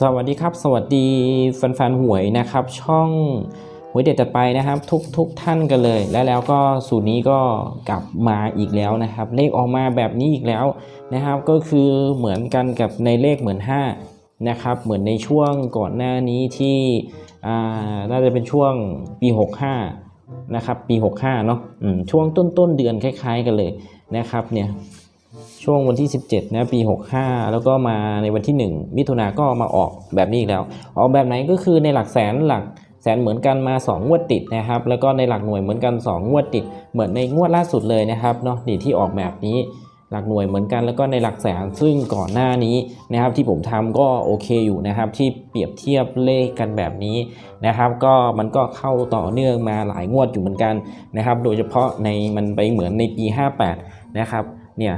สวัสดีครับ สวัสดีแฟนๆหวยนะครับ ช่องหวยเด็ดจัดไปนะครับ ทุกทุกท่านกันเลย และแล้วก็สูตรนี้ก็กลับมาอีกแล้วนะครับ เลขออกมาแบบนี้อีกแล้วนะครับ ก็คือเหมือนกันกับในเลขเหมือน5นะครับเหมือนในช่วงก่อนหน้านี้ที่น่าจะเป็นช่วงปี 65นะครับปี 65เนาะช่วงต้นต้นๆเดือนคล้าย ๆ กันเลยนะครับเนี่ย ช่วงวันที่ 17นะปี 65 แล้วก็มาในวันที่ 1 มิถุนาก็มาออกแบบนี้อีกแล้ว ออกแบบไหนก็คือในหลักแสนหลักแสนเหมือนกันมา 2 งวดติดนะครับ แล้วก็ในหลักหน่วยเหมือนกัน 2 งวดติด เหมือนในงวดล่าสุดเลยนะครับเนาะนี่ที่ออกแบบนี้หลักหน่วยเหมือนกันแล้วก็ในหลักแสนซึ่งก่อนหน้านี้นะครับที่ผมทำก็โอเคอยู่นะครับ ที่เปรียบเทียบเลขกันแบบนี้นะครับ ก็มันก็เข้าต่อเนื่องมาหลายงวดอยู่เหมือนกันนะครับ โดยเฉพาะในมันไปเหมือนในปี 58 นะครับเนี่ย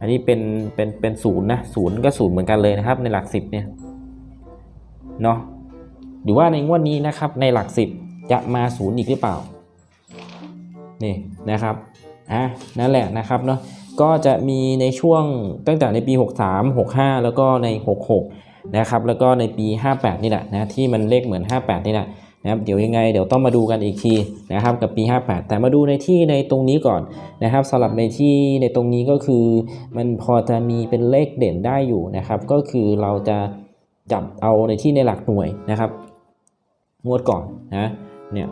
อันนี้เป็นเป็นเป็นศูนย์นะศูนย์ก็ศูนย์เหมือนกันเลยนะครับ ในหลักสิบเนี่ยเนาะหรือว่าในงวดนี้นะครับในหลักสิบจะมาศูนย์อีกหรือเปล่านี่นะครับอะนั่นแหละนะครับเนาะก็จะมีในช่วงตั้งแต่ในปี 63 65 แล้วก็ใน 66 นะครับ แล้วก็ในปี 58 นี่แหละนะที่มันเลขเหมือน 58 นี่แหละ นะครับเดี๋ยวยังไงเดี๋ยวต้องมาดูกันอีกทีนะครับกับปี 58 แต่มาดูในที่ในตรงนี้ก่อนนะครับสำหรับในที่ในตรงนี้ก็คือ มันพอจะมีเป็นเลขเด่นได้อยู่นะครับ ก็คือเราจะจับเอาในที่ในหลักหน่วยนะครับงวดก่อนนะเนี่ย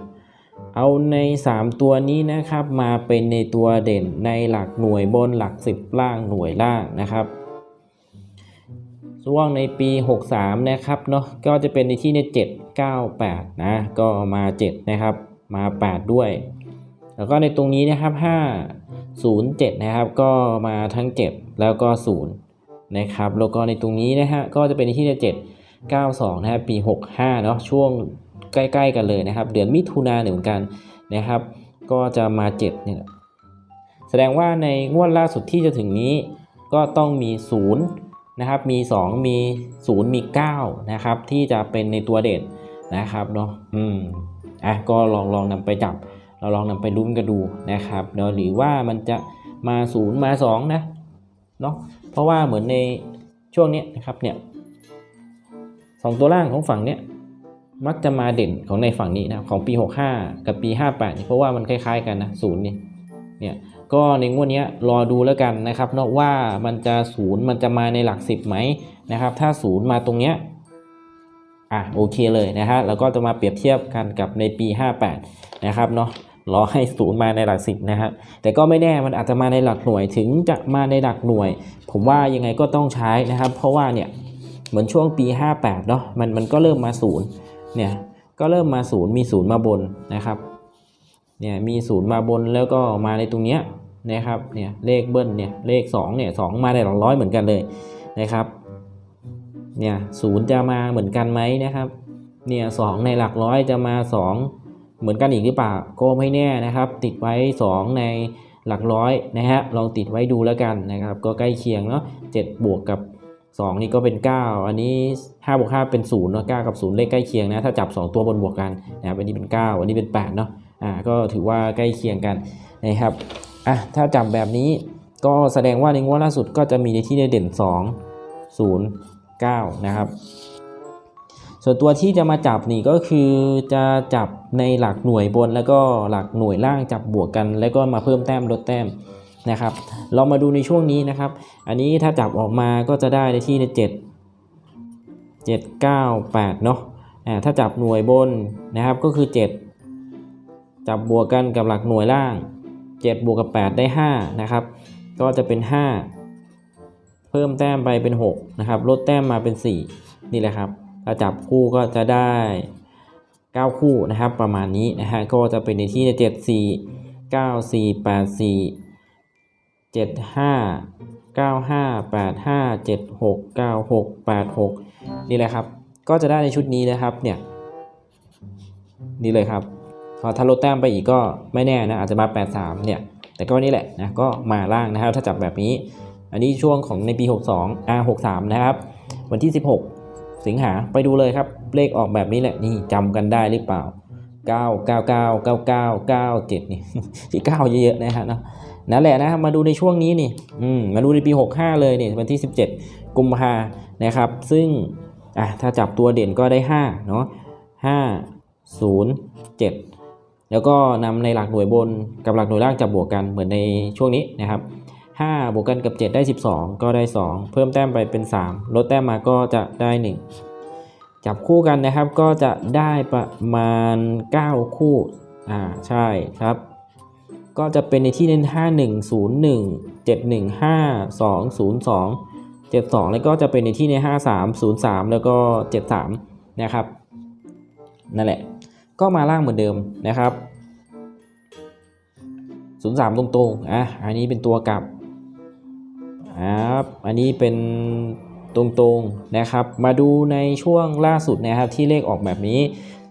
เอาใน 3 ตัวนี้นะครับมาเป็นในตัวเด่นในหลักหน่วยบนหลัก 10 ล่างหน่วยล่างนะครับช่วงในปี 63 นะครับเนาะก็จะเป็นในที่ใน 7 9 8 นะ ก็มา 7 นะครับ มา 8 ด้วย แล้วก็ในตรงนี้นะครับ 5 0 7 นะครับ ก็มาทั้ง 7 แล้วก็ 0 นะครับ แล้วก็ในตรงนี้นะฮะ ก็จะเป็นที่7 9 2 นะครับ ปี 65 เนาะ ช่วงใกล้ ๆ กันเลยนะครับ เดือนมิถุนาเหมือนกันนะครับ ก็จะมา 7 เนี่ย แสดงว่าในงวดล่าสุดที่จะถึงนี้ ก็ต้องมี 0นะครับ มี 2 มี 0 มี 9 นะครับ ที่จะเป็นในตัวเด่น นะครับเนาะอืมอะก็ลองลองนำไปจับ เราลองนำไปลุ้นกันดูนะครับเนาะหรือว่ามันจะมาศูนย์มาสองนะเนาะเพราะว่าเหมือนในช่วงเนี้ยนะครับเนี่ยสองตัวล่างของฝั่งเนี้ยมักจะมาเด่นของในฝั่งนี้นะของปี 65 กับปี 58เนี่ยเพราะว่ามันคล้ายๆกันนะศูนย์นี่เนี่ยก็ในงวดนี้รอดูแล้วกันนะครับเนาะว่ามันจะศูนย์มันจะมาในหลัก 10ไหมนะครับถ้าศูนย์มาตรงเนี้ย อะโอเคเลยนะฮะแล้วก็จะมาเปรียบเทียบกันกับในปี 58 นะครับเนาะรอให้ศูนย์มาในหลักสิบนะครับแต่ก็ไม่แน่มันอาจจะมาในหลักหน่วยถึงจะมาในหลักหน่วย ผมว่ายังไงก็ต้องใช้นะครับ เพราะว่าเนี่ยเหมือนช่วงปี 58 เนาะมันมันก็เริ่มมาศูนย์เนี่ยก็เริ่มมาศูนย์มีศูนย์มาบนนะครับเนี่ยมีศูนย์มาบนแล้วก็มาในตรงเนี้ยนะครับเนี่ยเลขเบิ้ลเนี่ยเลข2เนี่ยสมาในหลักร้อยเหมือนกันเลยนะครับ เนี่ยศูนย์จะมาเหมือนกันไหมนะครับเนี่ยสองในหลักร้อยจะมา 2 เหมือนกันอีกหรือเปล่าก็ไม่แน่นะครับ ติดไว้ 2 ในหลักร้อยนะฮะลองติดไว้ดูแล้วกันนะครับ ก็ใกล้เคียงเนาะ7บวกกับ 2 นี่ก็เป็น 9 อันนี้5บวก5เป็น0เนาะ9กับ0เลขใกล้เคียงนะถ้าจับ 2 ตัวบนบวกกันนะครับอันนี้เป็น 9 อันนี้เป็น8เนาะอ่าก็ถือว่าใกล้เคียงกันนะครับอะถ้าจับแบบนี้ก็แสดงว่าในงวดล่าสุดก็จะมีในที่เด่น 2 0 9 นะครับ ส่วนตัวที่จะมาจับนี่ก็คือจะจับในหลักหน่วยบนแล้วก็หลักหน่วยล่างจับบวกกัน แล้วก็มาเพิ่มแต้มลดแต้มนะครับ เรามาดูในช่วงนี้นะครับ อันนี้ถ้าจับออกมาก็จะได้ในที่ใน7 7 9 8เนาะอ่าถ้าจับหน่วยบนนะครับก็คือ 7 จับบวกกันกับหลักหน่วยล่าง 7 บวกกับ 8 ได้ 5 นะครับ ก็จะเป็น 5 พิ่มแต้มไปเป็น6นะครับลดแต้มมาเป็น 4 นี่แหละครับถ้าจับคู่ก็จะได้ 9 คู่นะครับ ประมาณนี้นะฮะก็จะเป็นในที่ 7 4 9 4 8 4 7 5 9 5 8 5 7 6 9 6 8 6 นี่แหละครับ ก็จะได้ในชุดนี้นะครับเนี่ยนี่เลยครับถ้าลดแต้มไปอีกก็ไม่แน่นะอาจจะมา 83เนี่ยแต่ก็นี่แหละนะก็มาล่างนะครับถ้าจับแบบนี้ อันนี้ช่วงของในปี 62 R 63 นะครับ วันที่ 16 สิงหาไปดูเลยครับ เลขออกแบบนี้แหละ นี่จำกันได้หรือเปล่า 9 9 9 9 9 9 7 นี่ที่9เยอะๆนะฮะเนาะนั่นแหละนะมาดูในช่วงนี้นี่อืมมาดูในปี 65 เลยเนี่ยวันที่ 17 กุมภานะครับ ซึ่งอะถ้าจับตัวเด่นก็ได้5เนาะ5 0 7 แล้วก็นำในหลักหน่วยบนกับหลักหน่วยล่างจับบวกกันเหมือนในช่วงนี้นะครับ 5 บวกกันกับ 7 ได้ 12 ก็ได้ 2 เพิ่มแต้มไปเป็น 3 ลดแต้มมาก็จะได้ 1 จับคู่กันนะครับก็จะได้ประมาณ 9 คู่ อ่า ใช่ครับ ก็จะเป็นในที่เน้น 5101 715 202 72 แล้วก็จะเป็นในที่ใน 53 03 แล้วก็ 73 นะครับ นั่นแหละ ก็มาล่างเหมือนเดิมนะครับ 03 ตรงๆ อะ อันนี้เป็นตัวกลับ ครับอันนี้เป็นตรงๆนะครับ มาดูในช่วงล่าสุดนะครับที่เลขออกแบบนี้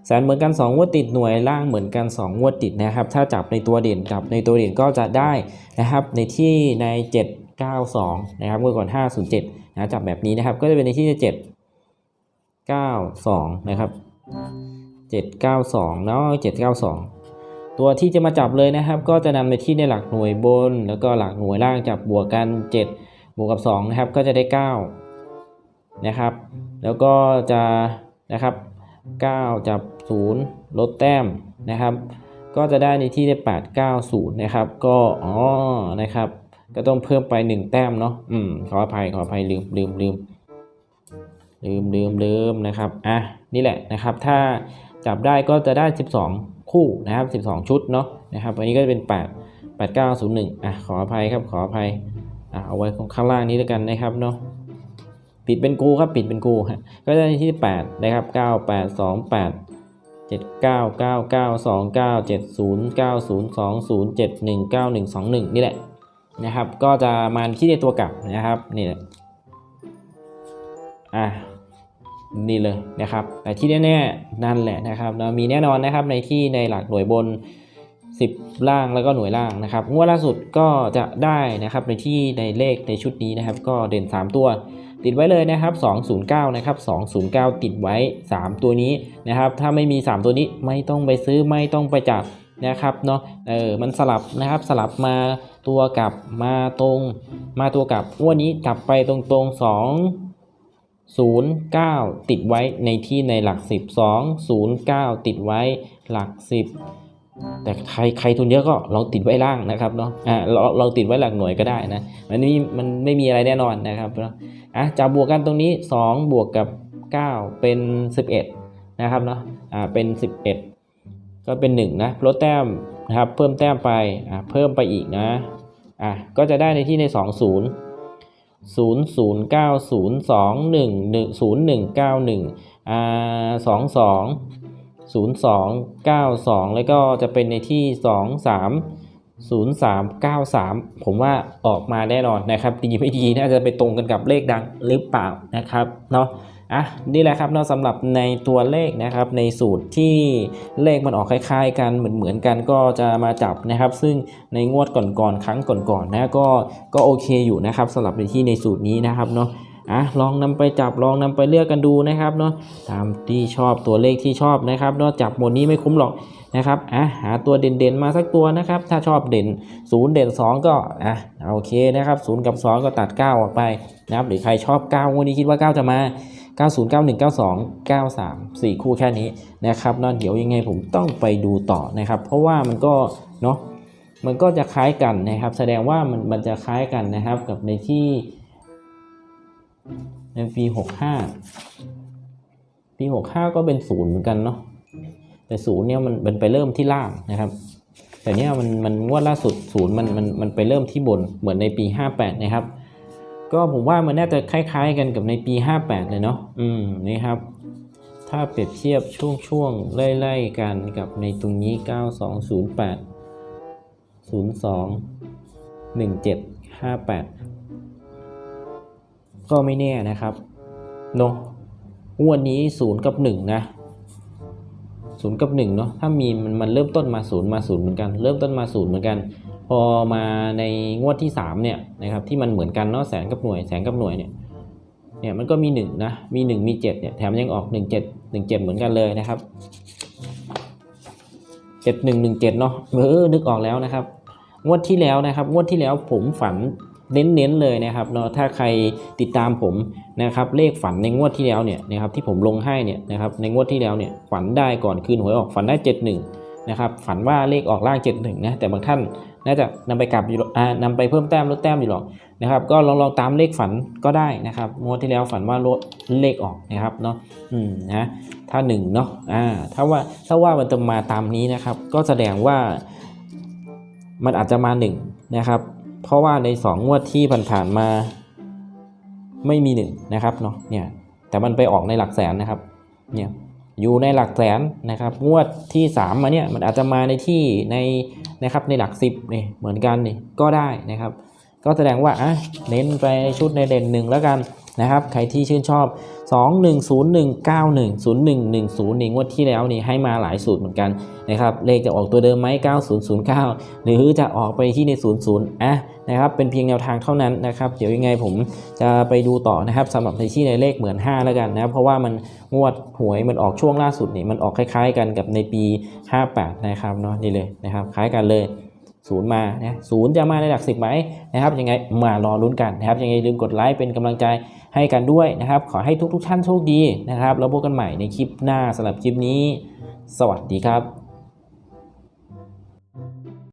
แสนเหมือนกัน2งวดติดหน่วยล่างเหมือนกัน 2 งวดติดนะครับ ถ้าจับในตัวเด่นกับในตัวเด่นก็จะได้นะครับ ในที่ใน 792 นะครับเมื่อก่อน 507 นะจับแบบนี้นะครับ ก็จะเป็นในที่792 นะครับ 792 เนาะ792 ตัวที่จะมาจับเลยนะครับ ก็จะนำในที่ในหลักหน่วยบน แล้วก็หลักหน่วยล่างจับบวกกัน 7 บวกกับ2นะครับก็จะได้9นะครับ แล้วก็จะนะครับ9จับ 0 ลดแต้มนะครับ ก็จะได้ในที่ได้8 9 0นะครับ ก็อ๋อนะครับ ก็ต้องเพิ่มไป 1 แต้มเนาะอืมขออภัยขออภัยลืมลืมลืมลืมลืมลืมนะครับอะนี่แหละนะครับ ถ้าจับได้ก็จะได้ 12 คู่นะครับ 12 ชุดเนาะนะครับอันนี้ก็จะเป็น 8 8 9 0 1อะขออภัยครับขออภัย อะเอาไว้ข้างล่างนี้แล้วกันนะครับเนาะปิดเป็นกูครับปิดเป็นกูฮะก็ได้ที่ 8 นะครับ 9 8 2 8 7 9 9 9 2 9 7 0 9 0 2 0 7 1 9 1 2 1 นี่แหละนะครับ ก็จะมาที่ในตัวกลับนะครับนี่แหละอะนี่เลยนะครับ แต่ที่แน่ๆนั่นแหละนะครับเรามีแน่นอนนะครับในที่ในหลักหน่วยบน 10 ล่างแล้วก็หน่วยล่างนะครับงวดล่าสุดก็จะได้นะครับในที่ในเลขในชุดนี้นะครับ ก็เด่น 3 ตัวติดไว้เลยนะครับ 209 นะครับ 209 ติดไว้ 3 ตัวนี้นะครับ ถ้าไม่มี 3 ตัวนี้ไม่ต้องไปซื้อไม่ต้องไปจับนะครับเนาะ เออ มันสลับนะครับ สลับมาตัวกลับมาตรง มาตัวกลับงวันนี้กลับไปตรงๆ2 09 ติดไว้ในที่ในหลัก 10 2 09 ติดไว้หลัก 10 แต่ใครใครทุนเยอะก็ลองติดไว้ล่างนะครับเนาะอ่าเราเราติดไว้หลักหน่วยก็ได้นะมันนี่มันไม่มีอะไรแน่นอนนะครับเนาะอะจะบวกกันตรงนี้ 2 บวกกับ 9 เป็น 11 นะครับเนาะอ่าเป็น 11 ก็เป็น1นะลดแต้มนะครับเพิ่มแต้มไปอ่าเพิ่มไปอีกนะอะก็จะได้ในที่ใน 2 0ศูนย์ศูนย์เก้าศูนย์สองหนึ่งหนึ่งศูนย์หนึ่งเก้าหนึ่ งอ่าสองสองศูนย์สองเก้าสองแล้วก็จะเป็นในที่สองสามศูนย์สามเก้าสามผมว่าออกมาแน่นอนนะครับ ดีไม่ดีน่าจะไปตรงกันกับเลขดังหรือเปล่านะครับเนาะอะนี่แหละครับเนาะสำหรับในตัวเลขนะครับในสูตรที่เลขมันออกคล้ายๆ กันเหมือนเหมือนๆกันก็จะมาจับนะครับ ซึ่งในงวดก่อนๆครั้งก่อนๆนะก็ก็โอเคอยู่นะครับสำหรับในที่ในสูตรนี้นะครับเนาะ อะลองนำไปจับลองนำไปเลือกกันดูนะครับเนาะตามที่ชอบตัวเลขที่ชอบนะครับเนาะจับหมดนี้ไม่คุ้มหรอกนะครับอะหาตัวเด่นๆมาสักตัวนะครับ ถ้าชอบเด่น 0 เด่น 2 ก็อะโอเคนะครับ0กับ 2 ก็ตัด 9 ออกไปนะครับหรือใครชอบ 9วันนี้คิดว่า 9 จะมา90 91 92 93 4 คู่แค่นี้นะครับเนาะเดี๋ยวยังไงผมต้องไปดูต่อนะครับ เพราะว่ามันก็เนาะมันก็จะคล้ายกันนะครับ แสดงว่ามันมันจะคล้ายกันนะครับกับในที่ ในปี65ปี65ก็เป็นศูนย์เหมือนกันเนาะแต่ศูนย์เนี่ยมันมันไปเริ่มที่ล่างนะครับ แต่เนี่ยมันมันงวดล่าสุดศูนย์มันมันมันไปเริ่มที่บนเหมือนในปี58นะครับ ก็ผมว่ามันน่าจะคล้ายๆกันกับในปี58เลยเนาะอืมนี่ครับ ถ้าเปรียบเทียบช่วงช่วงๆไล่ๆกันกับในตรงนี้9208 02 17 58 ก็ไม่แน่นะครับเนาะงวดนี้0กับ1นะ0กับ1เนาะถ้ามีมันมันเริ่มต้นมา0มา0เหมือนกัน เริ่มต้นมา0เหมือนกัน พอมาในงวดที่3เนี่ยนะครับที่มันเหมือนกันเนาะแสนกับหน่วยแสนกับหน่วยเนี่ยเนี่ยมันก็มี1นะมี1มี7เนี่ยแถมยังออก1 7 1 7เจ็ดหนึ่งเจ็ดเหมือนกันเลยนะครับ7 1 1 7เนาะเออนึกออกแล้วนะครับ งวดที่แล้วนะครับ งวดที่แล้วผมฝัน เน้นๆเลยนะครับเนาะถ้าใครติดตามผมนะครับเลขฝันในงวดที่แล้วเนี่ยนะครับที่ผมลงให้เนี่ยนะครับในงวดที่แล้วเนี่ยฝันได้ก่อนคืนหวยออกฝันได้ 71นะครับฝันว่าเลขออกล่าง 71นะแต่บางท่านน่าจะนำไปกลับอยู่หรอกอ่านำไปเพิ่มแต้มลดแต้มอยู่หรอกนะครับก็ลองลองตามเลขฝันก็ได้นะครับงวดที่แล้วฝันว่าลดเลขออกนะครับเนาะอืมนะถ้าหนึ่งเนาะอ่าถ้าว่าถ้าว่ามันจะมาตามนี้นะครับก็แสดงว่ามันอาจจะมาหนึ่งนะครับ เพราะว่าในสองงวดที่ผ่านๆมาไม่มีหนึ่งนะครับเนาะเนี่ยแต่มันไปออกในหลักแสนนะครับเนี่ยอยู่ในหลักแสนนะครับ งวดที่ 3 มาเนี่ยมันอาจจะมาในที่ในนะครับในหลัก 10นี่เหมือนกันนี่ก็ได้นะครับ ก็แสดงว่าอะเน้นไปชุดในเด่นหนึ่งแล้วกัน นะครับ ใครที่ชื่นชอบ 2 1 0 1 9 1 0 1 1 0นี่งวดที่แล้วนี่ให้มาหลายสูตรเหมือนกันนะครับ เลขจะออกตัวเดิมไหม9009 หรือจะออกไปที่ใน 00อะนะครับ เป็นเพียงแนวทางเท่านั้นนะครับ เดี๋ยวยังไงผมจะไปดูต่อนะครับสำหรับในที่ในเลขเหมือน5แล้วกันนะ เพราะว่ามันงวดหวยมันออกช่วงล่าสุดนี่มันออกคล้ายๆ กันกับในปี 58 นะครับเนาะนี่เลยนะครับ คล้ายกันเลยศูนย์มานะศูนย์จะมาในหลักสิบไหมนะครับยังไงมารอลุ้นกันนะครับยังไงอลืมกดไลค์เป็นกำลังใจ ให้กันด้วยนะครับ ขอให้ทุกๆท่านโชคดีนะครับ แล้วพบกันใหม่ในคลิปหน้าสำหรับคลิปนี้ สวัสดีครับ